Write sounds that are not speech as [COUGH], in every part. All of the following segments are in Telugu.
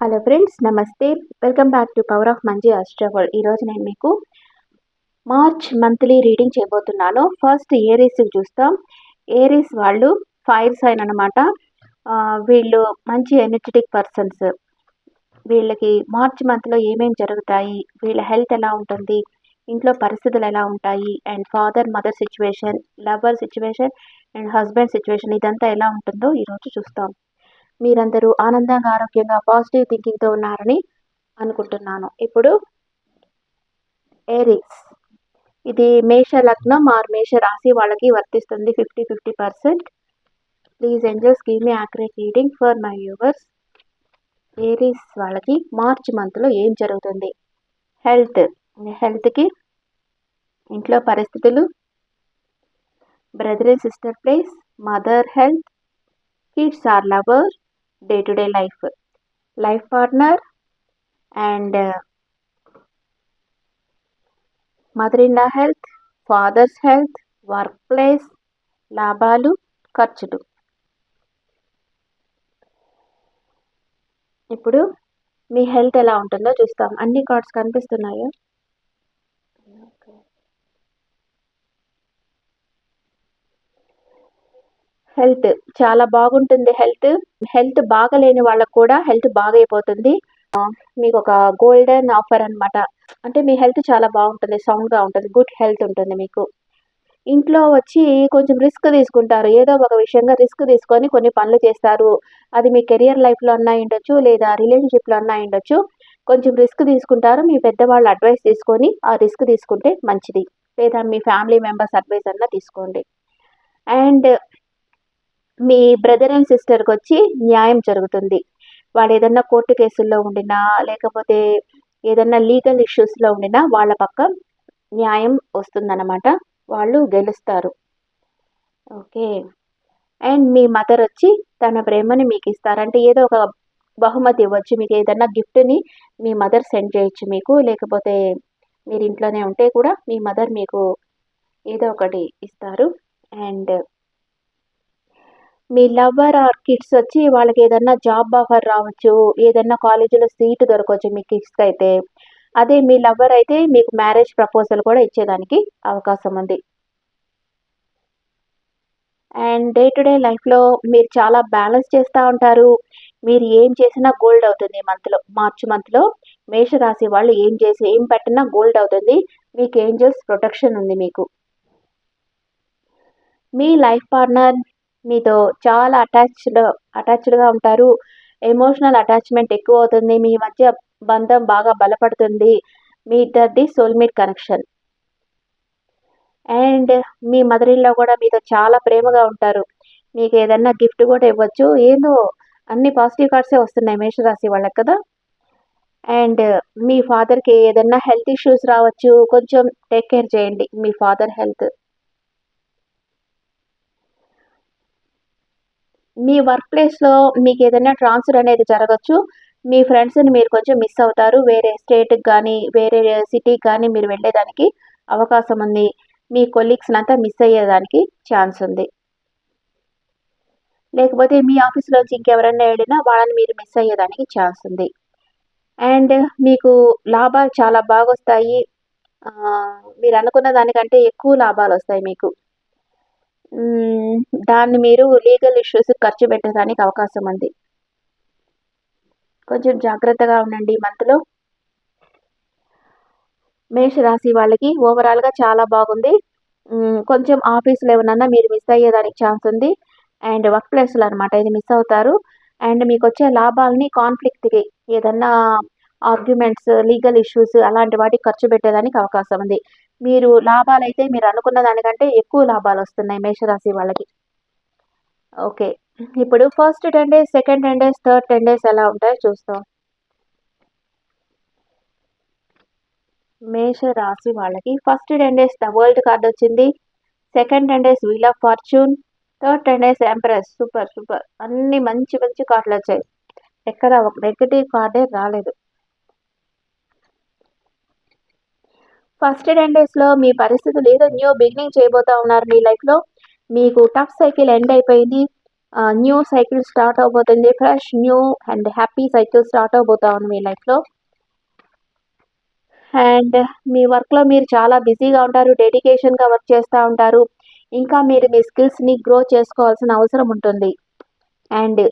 హలో ఫ్రెండ్స్ నమస్తే. Welcome back to power of Manji astral ఈరోజు నేను మీకు మార్చ్ మంత్లీ రీడింగ్ చేయబోతున్నాను. ఫస్ట్ ఏరీస్ చూస్తాం. ఏరీస్ వాళ్ళు ఫైర్ సైన్ అనమాట వీళ్ళు మంచి ఎనర్జెటిక్ పర్సన్స్ వీళ్ళకి మార్చ్ మంత్లో ఏమేమి జరుగుతాయి? వీళ్ళ హెల్త్ ఎలా ఉంటుంది? ఇంట్లో పరిస్థితులు ఎలా ఉంటాయి? And father mother situation lover situation and husband situation ఇదంతా ఎలా ఉంటుందో ఈరోజు చూస్తాం. మీరందరూ ఆనందంగా ఆరోగ్యంగా పాజిటివ్ థింకింగ్తో ఉన్నారని అనుకుంటున్నాను. ఇప్పుడు ఏరిక్స్ ఇది మేష లగ్నం ఆర్ మేష రాశి వాళ్ళకి వర్తిస్తుంది. Fifty fifty percent please angels give me accurate reading for my viewers Aries వాళ్ళకి మార్చ్ మంత్లో ఏం జరుగుతుంది? హెల్త్ హెల్త్కి ఇంట్లో పరిస్థితులు. Brother and sister place mother health kids or lover day to day life life partner and mother in law health father's health work place లాభాలు ఖర్చులు. ఇప్పుడు మీ హెల్త్ ఎలా ఉంటుందో చూస్తాం. అన్ని కార్డ్స్ కనిపిస్తున్నాయా? హెల్త్ చాలా బాగుంటుంది. హెల్త్ హెల్త్ బాగలేని వాళ్ళకు కూడా హెల్త్ బాగైపోతుంది. మీకు ఒక గోల్డెన్ ఆఫర్ అనమాట అంటే మీ హెల్త్ చాలా బాగుంటుంది సౌండ్గా ఉంటుంది గుడ్ హెల్త్ ఉంటుంది మీకు. ఇంట్లో వచ్చి కొంచెం రిస్క్ తీసుకుంటారు. ఏదో ఒక విషయంగా రిస్క్ తీసుకొని కొన్ని పనులు చేస్తారు. అది మీ కెరియర్ లైఫ్లో అన్నా ఉండొచ్చు లేదా రిలేషన్షిప్లో అన్నా ఉండొచ్చు కొంచెం రిస్క్ తీసుకుంటారు. మీ పెద్దవాళ్ళు అడ్వైస్ తీసుకొని ఆ రిస్క్ తీసుకుంటే మంచిది. లేదా మీ ఫ్యామిలీ మెంబర్స్ అడ్వైస్ అన్నా తీసుకోండి. అండ్ మీ బ్రదర్ అండ్ సిస్టర్కి వచ్చి న్యాయం జరుగుతుంది. వాళ్ళు ఏదన్నా కోర్టు కేసుల్లో ఉండినా లేకపోతే ఏదన్నా లీగల్ ఇష్యూస్లో ఉండినా వాళ్ళ పక్క న్యాయం వస్తుందన్నమాట. వాళ్ళు గెలుస్తారు. ఓకే. అండ్ మీ మదర్ వచ్చి తన ప్రేమని మీకు ఇస్తారు. అంటే ఏదో ఒక బహుమతి ఇవ్వచ్చు. మీకు ఏదన్నా గిఫ్ట్ని మీ మదర్ సెండ్ చేయొచ్చు మీకు. లేకపోతే మీరు ఇంట్లోనే ఉంటే కూడా మీ మదర్ మీకు ఏదో ఒకటి ఇస్తారు. అండ్ మీ లవర్ ఆర్ కిడ్స్ వచ్చి వాళ్ళకి ఏదన్నా జాబ్ ఆఫర్ రావచ్చు ఏదన్నా కాలేజీలో సీట్ దొరకవచ్చు మీ కిడ్స్కి అయితే అదే మీ లవర్ అయితే మీకు మ్యారేజ్ ప్రపోజల్ కూడా ఇచ్చేదానికి అవకాశం ఉంది. అండ్ డే టు డే లైఫ్లో మీరు చాలా బ్యాలెన్స్ చేస్తూ ఉంటారు. మీరు ఏం చేసినా గోల్డ్ అవుతుంది మంత్లో మార్చ్ మంత్లో మేషరాశి వాళ్ళు ఏం చేసి ఏం పెట్టినా గోల్డ్ అవుతుంది. మీకు ఏంజల్స్ ప్రొటెక్షన్ ఉంది మీకు. మీ లైఫ్ పార్ట్నర్ మీతో చాలా అటాచ్డ్ అటాచ్డ్గా ఉంటారు. ఎమోషనల్ అటాచ్మెంట్ ఎక్కువ అవుతుంది మీ మధ్య బంధం బాగా బలపడుతుంది. మీ ఇద్దరిది సోల్మేట్ కనెక్షన్ అండ్ మీ మదర్ ఇన్లో కూడా మీతో చాలా ప్రేమగా ఉంటారు. మీకు ఏదన్నా గిఫ్ట్ కూడా ఇవ్వచ్చు. ఏదో అన్ని పాజిటివ్ కార్డ్సే వస్తున్నాయి మేషరాశి వాళ్ళకి కదా. అండ్ మీ ఫాదర్కి ఏదన్నా హెల్త్ ఇష్యూస్ రావచ్చు. కొంచెం టేక్ కేర్ చేయండి మీ ఫాదర్ హెల్త్ మీ వర్క్ ప్లేస్లో మీకు ఏదైనా ట్రాన్స్ఫర్ అనేది జరగచ్చు. మీ ఫ్రెండ్స్ని మీరు కొంచెం మిస్ అవుతారు. వేరే స్టేట్కి కానీ వేరే సిటీకి కానీ మీరు వెళ్ళేదానికి అవకాశం ఉంది. మీ కొలీగ్స్ని అంతా మిస్ అయ్యేదానికి ఛాన్స్ ఉంది. లేకపోతే మీ ఆఫీస్లోంచి ఇంకెవరైనా వెళ్ళినా వాళ్ళని మీరు మిస్ అయ్యేదానికి ఛాన్స్ ఉంది. అండ్ మీకు లాభాలు చాలా బాగా వస్తాయి. మీరు అనుకున్న దానికంటే ఎక్కువ లాభాలు వస్తాయి మీకు. దాన్ని మీరు లీగల్ ఇష్యూస్ ఖర్చు పెట్టడానికి అవకాశం ఉంది. కొంచెం జాగ్రత్తగా ఉండండి ఈ మంత్లో. మేషరాశి వాళ్ళకి ఓవరాల్గా చాలా బాగుంది. కొంచెం ఆఫీస్లో ఏమన్నా మీరు మిస్ అయ్యేదానికి ఛాన్స్ ఉంది. అండ్ వర్క్ ప్లేస్లో అనమాట ఇది మిస్ అవుతారు. అండ్ మీకు వచ్చే లాభాలని కాన్ఫ్లిక్ట్కి ఏదన్నా ఆర్గ్యుమెంట్స్ లీగల్ ఇష్యూస్ అలాంటి వాటికి ఖర్చు పెట్టేదానికి అవకాశం ఉంది. మీరు లాభాలు అయితే మీరు అనుకున్న దానికంటే ఎక్కువ లాభాలు వస్తున్నాయి మేషరాశి వాళ్ళకి. ఓకే. ఇప్పుడు first ten days second ten days third ten days ఎలా ఉంటాయో చూస్తాం. మేషరాశి వాళ్ళకి first ten days the world card వచ్చింది. Second ten days wheel of fortune third ten days empress super super అన్ని మంచి మంచి కార్డులు వచ్చాయి. ఎక్కడ ఒక నెగిటివ్ కార్డే రాలేదు. ఫస్ట్ టెన్ డేస్లో మీ పరిస్థితులు ఏదో న్యూ బిగినింగ్ చేయబోతా ఉన్నారు మీ లైఫ్లో మీకు టఫ్ సైకిల్ ఎండ్ అయిపోయింది. న్యూ సైకిల్ స్టార్ట్ అవబోతుంది. Fresh new and happy cycle start అవబోతా ఉంది మీ లైఫ్లో అండ్ మీ వర్క్లో మీరు చాలా బిజీగా ఉంటారు. డెడికేషన్గా వర్క్ చేస్తూ ఉంటారు. ఇంకా మీరు మీ స్కిల్స్ని గ్రో చేసుకోవాల్సిన అవసరం ఉంటుంది. అండ్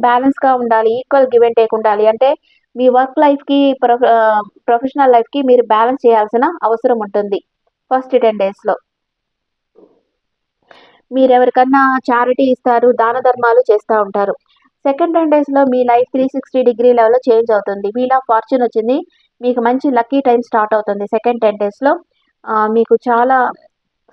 బ్యాలెన్స్గా [CLEARS THROAT] ఉండాలి. ఈక్వల్ గివ్ అండ్ టేక్ ఉండాలి. అంటే మీ వర్క్ లైఫ్కి ప్రొఫ ప్రొఫెషనల్ లైఫ్కి మీరు బ్యాలెన్స్ చేయాల్సిన అవసరం ఉంటుంది. ఫస్ట్ టెన్ డేస్లో మీరు ఎవరికన్నా చారిటీ ఇస్తారు దాన ధర్మాలు చేస్తూ ఉంటారు. సెకండ్ టెన్ డేస్లో మీ లైఫ్ త్రీ సిక్స్టీ డిగ్రీ లెవెల్లో చేంజ్ అవుతుంది. వీల్ ఆఫ్ ఫార్చ్యూన్ వచ్చింది. మీకు మంచి లక్కీ టైం స్టార్ట్ అవుతుంది సెకండ్ టెన్ డేస్లో మీకు చాలా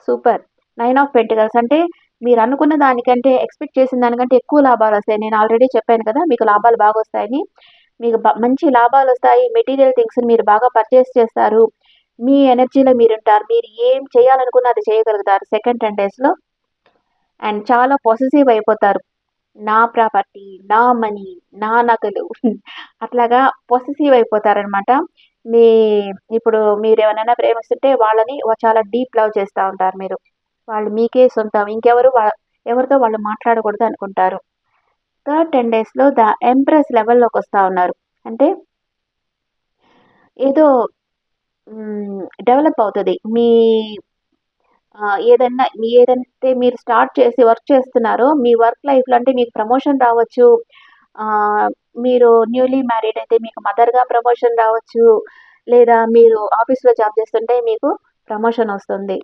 సూపర్. Nine of pentacles. అంటే మీరు అనుకున్న దానికంటే ఎక్స్పెక్ట్ చేసిన దానికంటే ఎక్కువ లాభాలు వస్తాయి. నేను ఆల్రెడీ చెప్పాను కదా మీకు లాభాలు బాగా వస్తాయని. మీకు మంచి లాభాలు వస్తాయి మెటీరియల్ థింగ్స్ని మీరు బాగా పర్చేస్ చేస్తారు. మీ ఎనర్జీలో మీరు ఉంటారు మీరు ఏం చేయాలనుకున్న అది చేయగలుగుతారు. సెకండ్ టెన్ డేస్లో. అండ్ చాలా పాజిటివ్ అయిపోతారు. నా ప్రాపర్టీ నా మనీ నా నగలు [LAUGHS] అట్లాగా పొసెసివ్ అయిపోతారనమాట. మీ ఇప్పుడు మీరు ఎవరైనా ప్రేమిస్తుంటే వాళ్ళని చాలా డీప్ లవ్ చేస్తూ ఉంటారు మీరు. వాళ్ళు మీకే సొంతం. ఇంకెవరు వా- ఎవరితో వాళ్ళు మాట్లాడకూడదు అనుకుంటారు. థర్డ్ టెన్ డేస్లో ద ఎంప్రెస్ లెవెల్లోకి వస్తూ ఉన్నారు. అంటే ఏదో డెవలప్ అవుతుంది. మీ ఏదన్నా మీ ఏదైతే మీరు స్టార్ట్ చేసి వర్క్ చేస్తున్నారో మీ వర్క్ లైఫ్లో అంటే మీకు ప్రమోషన్ రావచ్చు. మీరు న్యూలీ మ్యారీడ్ అయితే మీకు మదర్గా ప్రమోషన్ రావచ్చు. లేదా మీరు ఆఫీస్లో జాబ్ చేస్తుంటే మీకు ప్రమోషన్ వస్తుంది.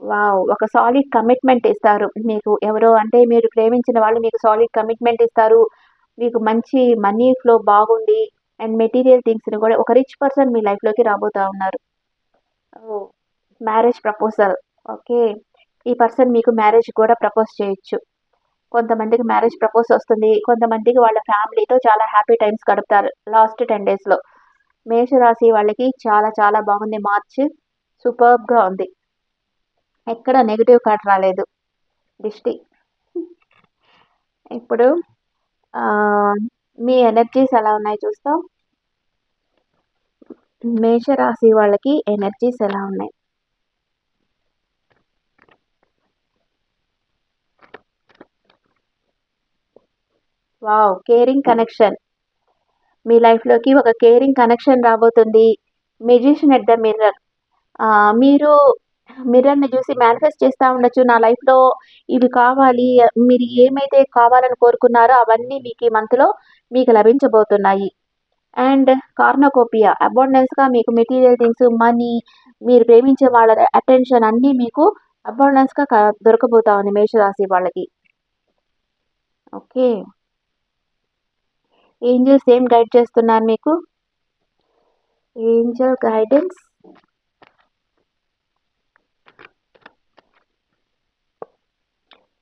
వావ్! ఒక సాలిడ్ కమిట్మెంట్ ఇస్తారు. మీకు ఎవరో అంటే మీరు ప్రేమించిన వాళ్ళు మీకు సాలిడ్ కమిట్మెంట్ ఇస్తారు. మీకు మంచి మనీ ఫ్లో బాగుంది అండ్ మెటీరియల్ థింగ్స్ని కూడా ఒక రిచ్ పర్సన్ మీ లైఫ్లోకి రాబోతా ఉన్నారు. Marriage proposal okay. ఈ పర్సన్ మీకు మ్యారేజ్ కూడా ప్రపోజ్ చేయొచ్చు. కొంతమందికి మ్యారేజ్ ప్రపోజ్ వస్తుంది. కొంతమందికి వాళ్ళ ఫ్యామిలీతో చాలా హ్యాపీ టైమ్స్ గడుపుతారు. లాస్ట్ టెన్ డేస్లో మేషరాశి వాళ్ళకి చాలా చాలా బాగుంది. మార్చ్ సూపర్గా ఉంది. ఎక్కడ నెగిటివ్ కార్డ్ రాలేదు. దిష్టి. ఇప్పుడు మీ ఎనర్జీస్ ఎలా ఉన్నాయి చూస్తాం. మేషరాశి వాళ్ళకి ఎనర్జీస్ ఎలా ఉన్నాయి? వావ్ కేరింగ్ కనెక్షన్ మీ లైఫ్లోకి ఒక కేరింగ్ కనెక్షన్ రాబోతుంది. Magician at the mirror. మీరు మిర్రర్ని చూసి మేనిఫెస్ట్ చేస్తూ ఉండొచ్చు. నా లైఫ్లో ఇవి కావాలి మీరు ఏమైతే కావాలని కోరుకున్నారో అవన్నీ మీకు ఈ మంత్లో మీకు లభించబోతున్నాయి. అండ్ కార్నోకోపియా అబౌండెన్స్గా మీకు మెటీరియల్ థింగ్స్ మనీ మీరు ప్రేమించే వాళ్ళ అటెన్షన్ అన్నీ మీకు అబౌండెన్స్గా దొరకబోతా ఉంది మేషరాశి వాళ్ళకి. ఓకే ఏంజల్స్ ఏం గైడ్ చేస్తున్నారు మీకు? Angel guidance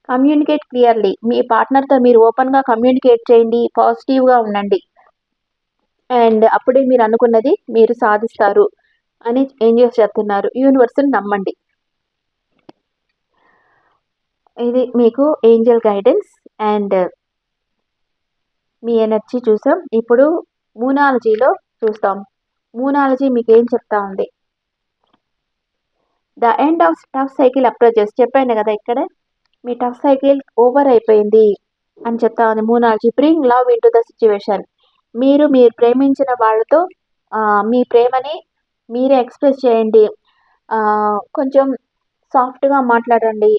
communicate clearly. మీ పార్ట్నర్తో మీరు ఓపెన్గా కమ్యూనికేట్ చేయండి పాజిటివ్గా ఉండండి. అండ్ అప్పుడే మీరు అనుకున్నది మీరు సాధిస్తారు అని ఏంజల్స్ చెప్తున్నారు. యూనివర్స్ని నమ్మండి. ఇది మీకు ఏంజల్ గైడెన్స్ అండ్ మీ ఎనర్జీ చూసాం. ఇప్పుడు మూనాలజీలో చూస్తాం. మూనాలజీ మీకు ఏం చెప్తా ఉంది? The end of tough cycle approaches చెప్పాను కదా ఇక్కడ. మీ టఫ్ సైకిల్ ఓవర్ అయిపోయింది అని చెప్తా ఉంది moonology bring love into the situation మీరు మీరు ప్రేమించిన వాళ్ళతో మీ ప్రేమని మీరే ఎక్స్ప్రెస్ చేయండి. కొంచెం సాఫ్ట్గా మాట్లాడండి.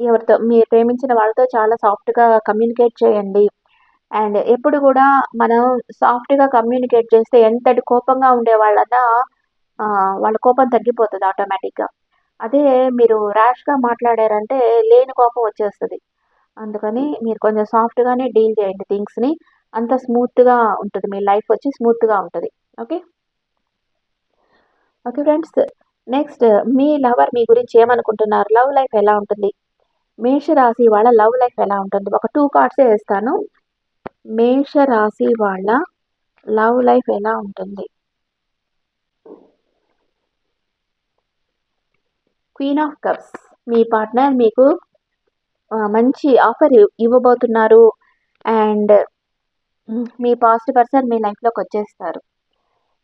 ఎవరితో మీరు ప్రేమించిన వాళ్ళతో చాలా సాఫ్ట్గా కమ్యూనికేట్ చేయండి. అండ్ ఎప్పుడు కూడా మనం సాఫ్ట్గా కమ్యూనికేట్ చేస్తే ఎంతటి కోపంగా ఉండే వాళ్ళన్నా వాళ్ళ కోపం తగ్గిపోతుంది ఆటోమేటిక్గా అదే మీరు ర్యాష్గా మాట్లాడారంటే లేని కోపం వచ్చేస్తుంది. అందుకని మీరు కొంచెం సాఫ్ట్గానే డీల్ చేయండి థింగ్స్ని. అంత స్మూత్గా ఉంటుంది మీ లైఫ్ వచ్చి స్మూత్గా ఉంటుంది. ఓకే? ఓకే ఫ్రెండ్స్ నెక్స్ట్ మీ లవర్ మీ గురించి ఏమనుకుంటున్నారు? లవ్ లైఫ్ ఎలా ఉంటుంది? మేషరాశి వాళ్ళ లవ్ లైఫ్ ఎలా ఉంటుంది? ఒక టూ కార్డ్సే వేస్తాను. మేషరాశి వాళ్ళ లవ్ లైఫ్ ఎలా ఉంటుంది? క్వీన్ ఆఫ్ కప్స్ మీ పార్ట్నర్ మీకు మంచి ఆఫర్ ఇవ్వబోతున్నారు. అండ్ మీ పాజిటివ్ పర్సన్ మీ లైఫ్లోకి వచ్చేస్తారు.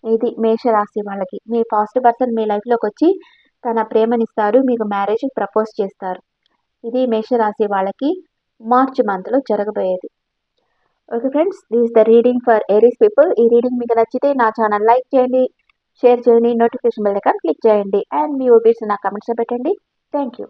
ఇది మేషరాశి వాళ్ళకి. మీ పాజిటివ్ పర్సన్ మీ లైఫ్లోకి వచ్చి తన ప్రేమనిస్తారు. మీకు మ్యారేజ్ ప్రపోజ్ చేస్తారు. ఇది మేషరాశి వాళ్ళకి మార్చ్ మంత్లో జరగబోయేది. Okay friends this the reading for Aries people ఈ రీడింగ్ మీకు నచ్చితే నా ఛానల్ లైక్ చేయండి. షేర్ చేయండి నోటిఫికేషన్ బెల్ దగ్గర క్లిక్ చేయండి. అండ్ మీ ఓపీస్ నా కమెంట్స్లో పెట్టండి. Thank you